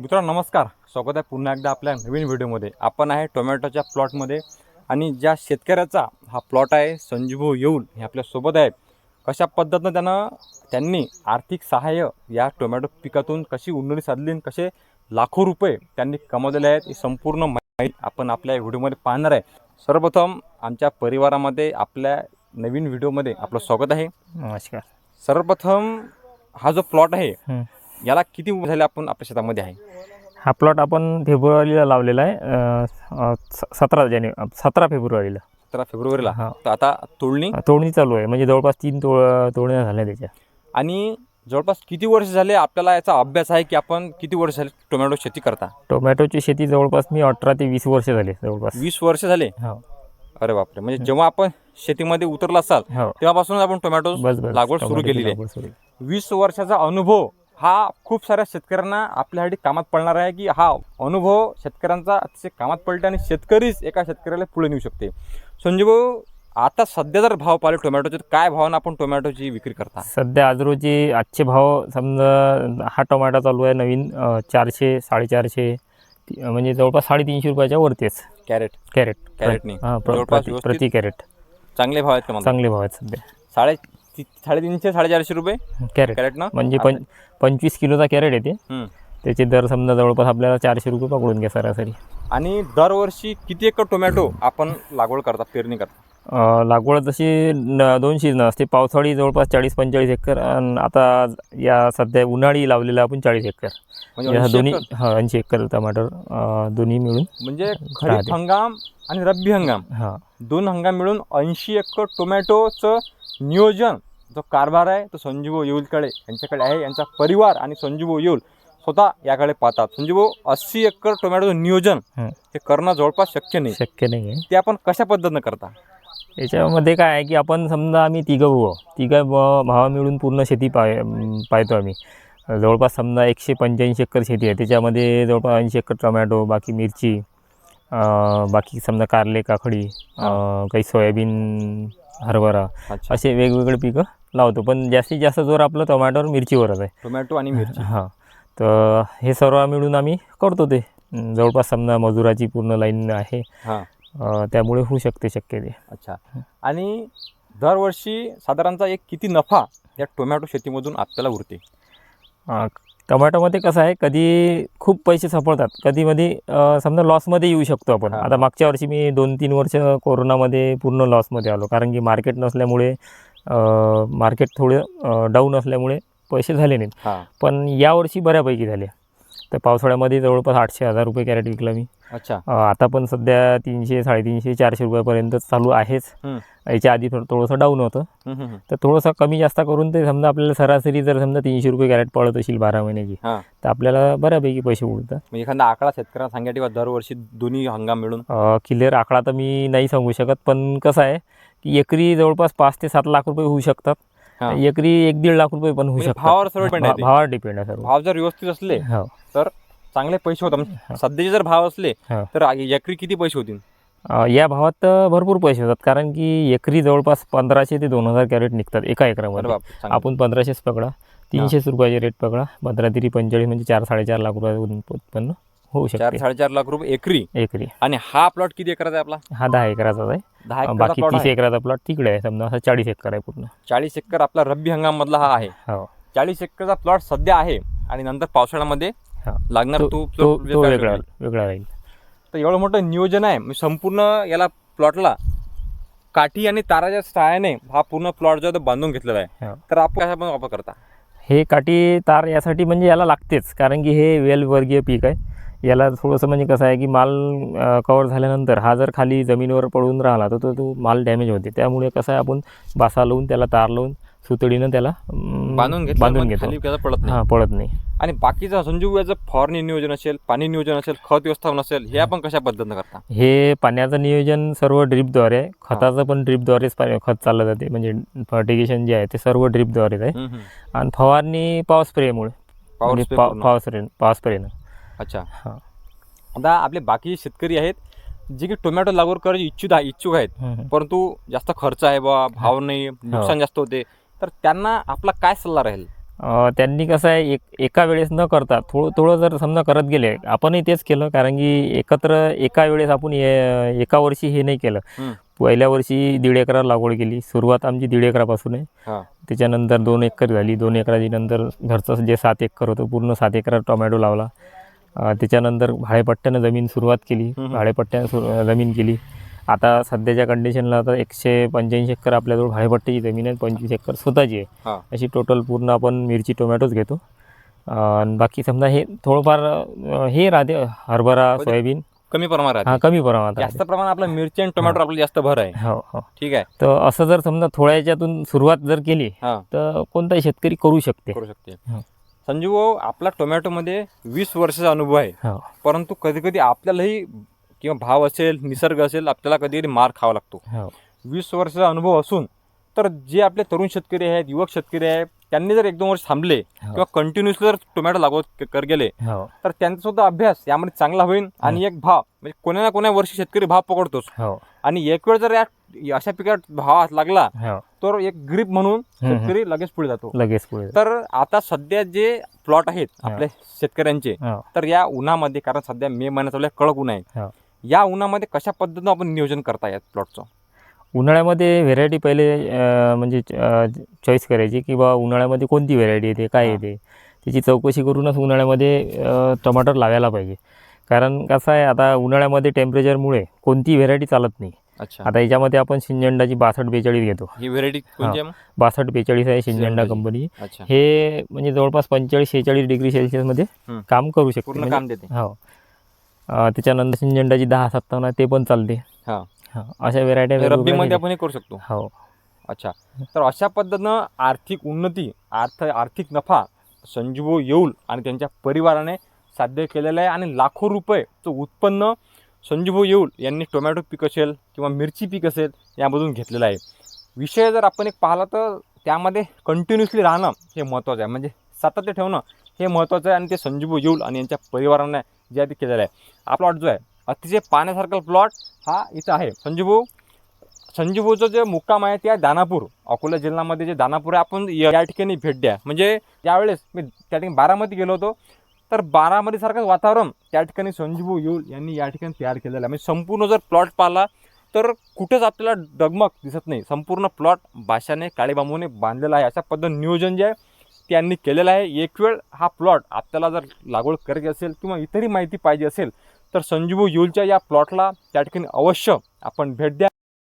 मित्रांनो नमस्कार. स्वागत आहे पुन्हा एकदा आपल्या नवीन व्हिडिओमध्ये. आपण आहे टोमॅटोच्या प्लॉटमध्ये आणि ज्या शेतकऱ्याचा हा प्लॉट आहे संजीव येऊल हे आपल्यासोबत आहे कशा पद्धतीनं त्यानं त्यांनी आर्थिक सहाय्य या टोमॅटो पिकातून कशी उन्नती साधली आणि कसे लाखो रुपये त्यांनी कमवलेले आहेत ही संपूर्ण माहिती आपण आपल्या व्हिडिओमध्ये पाहणार आहे. सर्वप्रथम आमच्या परिवारामध्ये आपल्या नवीन व्हिडिओमध्ये आपलं स्वागत आहे. नमस्कार. सर्वप्रथम हा जो प्लॉट आहे. याला किती झाले आपण आपल्या शेतामध्ये आहे? हा प्लॉट आपण फेब्रुवारीला लावलेला आहे. सतरा जानेवारी सतरा फेब्रुवारीला. सतरा फेब्रुवारीला. हा. तर आता तोडणी? तोडणी चालू आहे. म्हणजे जवळपास तीन तोड तोडण्या झाल्या त्याच्या. आणि जवळपास किती वर्ष झाले आपल्याला याचा अभ्यास आहे की आपण किती वर्ष झाले टोमॅटो शेती करता? टोमॅटोची शेती जवळपास मी अठरा ते वीस वर्ष झाली जवळपास. वीस वर्ष झाले? हो. अरे बापरे. म्हणजे जेव्हा आपण शेतीमध्ये उतरला असाल हो. तेव्हापासूनच आपण टोमॅटो बस बस. लागवड सुरू टोमॅटोची केलेली आहे. लागवड सुरू. आहे. वीस वर्षाचा अनुभव हा खूप साऱ्या शेतकऱ्यांना आपल्यासाठी कामात पडणार आहे की हा अनुभव शेतकऱ्यांचा अतिशय कामात पडते आणि शेतकरीच एका शेतकऱ्याला पुढे नेऊ शकते. संजीव भाऊ, आता सध्या जर भाव पाहिले टोमॅटोचे तर काय भावानं आपण टोमॅटोची विक्री करता? सध्या आज रोजी आजचे भाव समजा हा टोमॅटो चालू आहे नवीन चारशे साडेचारशे म्हणजे जवळपास साडेतीनशे रुपयाच्या वरतीच. कॅरेट. कॅरेट. जवळपास प्रति कॅरेट. चांगले भाव आहेत का चांगले भाव आहेत सध्या. साडे ती- साडेतीनशे साडेचारशे रुपये कॅरेट. कॅरेटनं म्हणजे पं पंचवीस किलोचा कॅरेट येते. त्याचे दर समजा जवळपास आपल्याला चारशे रुपये पकडून घ्या सरासरी. आणि दरवर्षी किती एकर टोमॅटो आपण लागवड करता पेरणी करता? अं, लागवड तशी न दोन सीझन असते. पावसाळी जवळपास चाळीस पंचेचाळीस एकर आणि आता या सध्या उन्हाळी लावलेला आपण चाळीस एकर. म्हणजे या 80 दोन्ही एकर? हा ऐंशी एकर टमाटर अं, दोन्ही मिळून म्हणजे खरीप राहते. हंगाम आणि रब्बी हंगाम. हां. दोन हंगाम मिळून ऐंशी एकर टोमॅटोचं नियोजन जो कारभार आहे तो संजीव येऊलकडे यांच्याकडे आहे. यांचा परिवार आणि संजीव येऊल स्वतः याकडे पाहतात. संजीव अस्सी एकर टोमॅटोचं नियोजन हं. करणं जवळपास शक्य नाही. शक्य नाही आहे ते आपण कशा पद्धतीनं करता? याच्यामध्ये काय आहे की आपण समजा आम्ही तिघं भाऊ तिघं भावा मिळून पूर्ण शेती पाय पाहतो आम्ही. जवळपास समजा एकशे पंच्याऐंशी एकर शेती आहे. त्याच्यामध्ये जवळपास ऐंशी एकर टोमॅटो बाकी मिरची अं, बाकी समजा कारले काकडी अं, काही सोयाबीन हरभरा अच्छा. असे वेगवेगळे पिकं लावतो. पण जास्तीत जास्त जोर आपलं टोमॅटोवर मिरचीवरच आहे. टोमॅटो आणि मिरची. हां. तर हे सर्व मिळून आम्ही करतो ते. जवळपास समजा मजुराची पूर्ण लाईन आहे. हां. त्यामुळे होऊ शकते शक्य ते अच्छा. आणि दरवर्षी साधारणतः एक किती नफा या टोमॅटो शेतीमधून आपल्याला उरते? टोमॅटोमध्ये कसं आहे कधी खूप पैसे सापडतात. कधी मध्ये समजा लॉसमध्ये येऊ शकतो आपण. आता मागच्या वर्षी मी दोन तीन वर्ष कोरोनामध्ये पूर्ण लॉसमध्ये आलो. कारण की मार्केट नसल्यामुळे मार्केट थोडं डाऊन असल्यामुळे पैसे झाले नाहीत. पण यावर्षी बऱ्यापैकी झाले. तर पावसाळ्यामध्ये जवळपास आठशे हजार रुपये कॅरेट विकला मी. अच्छा. आता पण सध्या तीनशे साडेतीनशे चारशे रुपयापर्यंत चालू आहेच. याच्या आधी थोडं थोडंसं डाऊन होतं. तर थोडंसं कमी जास्त करून ते समजा आपल्याला सरासरी जर समजा तीनशे रुपये कॅरेट पडत असेल बारा महिन्याची तर आपल्याला बऱ्यापैकी पैसे उडतात. म्हणजे एखादा आकडा शेतकऱ्यांना सांगा किंवा दरवर्षी दोन्ही हंगाम मिळून. क्लिअर आकडा तर मी नाही सांगू शकत पण कसं आहे की एकरी जवळपास पाच ते सात लाख रुपये होऊ शकतात. हां. एकरी एक दीड लाख रुपये पण होऊ म्हणजे शकतात. भावावर सर्व depend आहे भा- ते. भावावर डिपेंड आहे सर्व. भाव जर व्यवस्थित असले हो. तर चांगले पैसे होतात. म्हणजे सध्याचे जर भाव असले हा. तर एकरी किती पैसे होतील? अं, या भावात तर भरपूर पैसे होतात. कारण की एकरी जवळपास पंधराशे ते दोन हजार कॅरेट निघतात एका अरे एकरामध्ये बाप चांगलं. आपण पंधराशेच पकडा. तीनशेच रुपयाचे रेट पकडा. पंधरा तरी पंचेचाळीस म्हणजे चार साडेचार लाख रुपये उत्पन्न. होऊ चार शकते साडेचार लाख रुपये एकरी. एकरी. आणि हा प्लॉट किती एकराचा आहे आपला? हा दहा एकराचाच आहे. दहा एकरचा बाकी प्लॉट तीस आहे. एकराचा प्लॉट तिकडे आहे. समजा असा चाळीस एकर आहे पूर्ण. चाळीस एकर आपला रब्बी हंगाम मधला हा आहे. हो. चाळीस एकरचा प्लॉट सध्या आहे आणि नंतर पावसाळ्यामध्ये हा. लागणार तो तो तो तो- तो वेगळा वेगळा राहील. तर एवढं मोठं नियोजन आहे. म्हणजे संपूर्ण याला प्लॉटला काठी आणि ताराच्या सहाय्याने हा पूर्ण प्लॉट जो आहे तो बांधून घेतलेला आहे. हो. तर आपण कशा पण वापर करता? हे काठी तार यासाठी म्हणजे याला लागतेच. कारण की हे वेलवर्गीय पीक आहे. याला थोडंसं म्हणजे कसं आहे की माल कवर झाल्यानंतर हा जर खाली जमिनीवर पडून राहिला तर तो तो माल डॅमेज होते. त्यामुळे कसं आहे आपण बासा लावून त्याला तार लावून सुतडीनं त्याला बांधून घेतलं बांधून म्हणजे घेतो. पडत नाही. हां पडत नाही. आणि बाकीचं संजीव याचं फवारणी नियोजन असेल पाणी नियोजन असेल खत व्यवस्थापन असेल हे आपण कशा पद्धतीनं करता? हे पाण्याचं नियोजन सर्व ड्रीपद्वारे खताचं पण ड्रीपद्वारेच खत चाललं जाते. म्हणजे फर्टिगेशन जे आहे ते सर्व ड्रीपद्वारेच आहे. आणि फवारणी पावर स्प्रेमुळे Power अच्छा. हां. आता आपले बाकी शेतकरी आहेत जे की टोमॅटो लागवड करायचे इच्छुक आहे इच्छुक आहेत. परंतु जास्त खर्च आहे बा भाव नाही नुकसान जास्त होते तर त्यांना आपला काय सल्ला राहील? त्यांनी कसं आहे एक एका वेळेस न करता थोडं थोडं जर समजा करत गेले आपणही तेच केलं कारण की एकत्र एका वेळेस आपण हे- एका वर्षी हे नाही केलं. हं. पहिल्या वर्षी दीड एकरावर लागवड केली सुरुवात आमची दीड एकरापासून आहे. हा. त्याच्यानंतर दोन एकर झाली दोन एकराची नंतर घरचं जे सात एकर होतं पूर्ण सात एकरात टोमॅटो लावला. त्याच्यानंतर भाडेपट्ट्यानं जमीन सुरुवात केली. भाडेपट्ट्यानं जमीन केली. आता सध्याच्या कंडिशनला आता एकशे पंच्याऐंशी एकर आपल्याजवळ भाडेपट्ट्याची जमीन आहे पंचवीस एकर स्वतःची आहे. अशी टोटल पूर्ण आपण मिरची टोमॅटोच घेतो. आणि बाकी समजा हे थोडंफार हे राहते हरभरा म्हणजे सोयाबीन. कमी प्रमाणात हा. कमी प्रमाणात जास्त. प्रमाणात आपलं मिरची आणि टोमॅटो आपल्याला जास्त भर आहे. हो हो. ठीक आहे. तर असं जर समजा थोड्या याच्यातून सुरुवात जर केली तर कोणताही शेतकरी करू शकते. करू शकते. हो. संजीव भाऊ, आपला टोमॅटोमध्ये वीस वर्षाचा अनुभव आहे. हो. परंतु कधी कधी आपल्यालाही किंवा भाव असेल निसर्ग असेल आपल्याला कधी कधी मार खावा लागतो. हो. वीस वर्षाचा अनुभव असून तर जे आपले तरुण शेतकरी आहेत युवक शेतकरी आहेत त्यांनी जर एक दोन वर्ष थांबले हो. किंवा कंटिन्युअसली जर टोमॅटो लागवड क- कर गेले हो. तर त्यांचा सुद्धा अभ्यास यामध्ये चांगला होईल आणि एक भाव म्हणजे कोण्या ना कोण्या वर्षी शेतकरी भाव पकडतोच. हो. आणि एक वेळ जर या अशा पिकात भाव लागला हो. तर एक ग्रीप म्हणून. शेतकरी लगेच पुढे जातो. लगेच पुढे तर आता सध्या जे प्लॉट आहेत हा. आपल्या शेतकऱ्यांचे हो. तर या उन्हामध्ये कारण सध्या मे महिन्यात कडक ऊन आहे हो. या उन्हामध्ये कशा पद्धतीनं आपण नियोजन करता यात प्लॉटचं उन्हाळ्यामध्ये व्हेरायटी पहिले म्हणजे चॉईस करायची की बा उन्हाळ्यामध्ये कोणती व्हेरायटी येते काय. येते? त्याची चौकशी करूनच उन्हाळ्यामध्ये टमाटर लावायला पाहिजे. कारण कसं आहे आता उन्हाळ्यामध्ये टेम्परेचरमुळे कोणती व्हेरायटी चालत नाही. अच्छा. आता याच्यामध्ये आपण सिंजंडाची बासष्ट बेचाळीस घेतो. ही व्हेरायटी? बासष्ट बेचाळीस आहे सिंजंडा सिंजंडाची. कंपनी हे म्हणजे जवळपास पंचेचाळीस शेहेचाळीस डिग्री सेल्सिअसमध्ये. काम करू शकते. म्हणजे- काम देते. हो. त्याच्यानंतर सिंजंडाची दहा सत्तावन्न आहे ते पण चालते. अशा व्हेरायट्या रब्बीमध्ये आपण हे करू शकतो. हो. अच्छा. तर अशा पद्धतीनं आर्थिक उन्नती अर्थ आर्थिक नफा संजीवो येऊल आणि त्यांच्या परिवाराने साध्य केलेलं आहे आणि लाखो रुपयेचं उत्पन्न संजीवो येऊल यांनी टोमॅटो पीक असेल किंवा मिरची पीक असेल यामधून घेतलेलं आहे. विषय जर आपण एक पाहिला तर त्यामध्ये कंटिन्युअसली राहणं हे महत्त्वाचं आहे. म्हणजे सातत्य ठेवणं हे महत्त्वाचं आहे आणि ते संजीवो येऊल आणि यांच्या परिवाराने जे आहे ते केलेलं आहे. हा प्लॉट जो आहे अतिशय पाण्यासारखा प्लॉट हा इथं आहे. संजीवभाऊ संजीवचं जे मुक्काम आहे ते आहे दानापूर. अकोला जिल्ह्यामध्ये जे दानापूर आहे आपण या ठिकाणी भेट द्या. म्हणजे ज्यावेळेस मी त्या ठिकाणी बारामती गेलो होतो तर बारामतीसारखंच वातावरण त्या ठिकाणी संजीवू येऊल यांनी या ठिकाणी तयार केलेलं आहे. म्हणजे संपूर्ण जर प्लॉट पाहिला तर कुठेच आपल्याला डगमग दिसत नाही. संपूर्ण प्लॉट भाषाने काळे बांबूने बांधलेला आहे. अशा पद्धत नियोजन जे आहे ते यांनी केलेलं आहे. एक वेळ हा प्लॉट आपल्याला जर लागवड करायची असेल किंवा इतरही माहिती पाहिजे असेल तर संजीव येऊलच्या या प्लॉटला त्या ठिकाणी अवश्य आपण भेट द्या.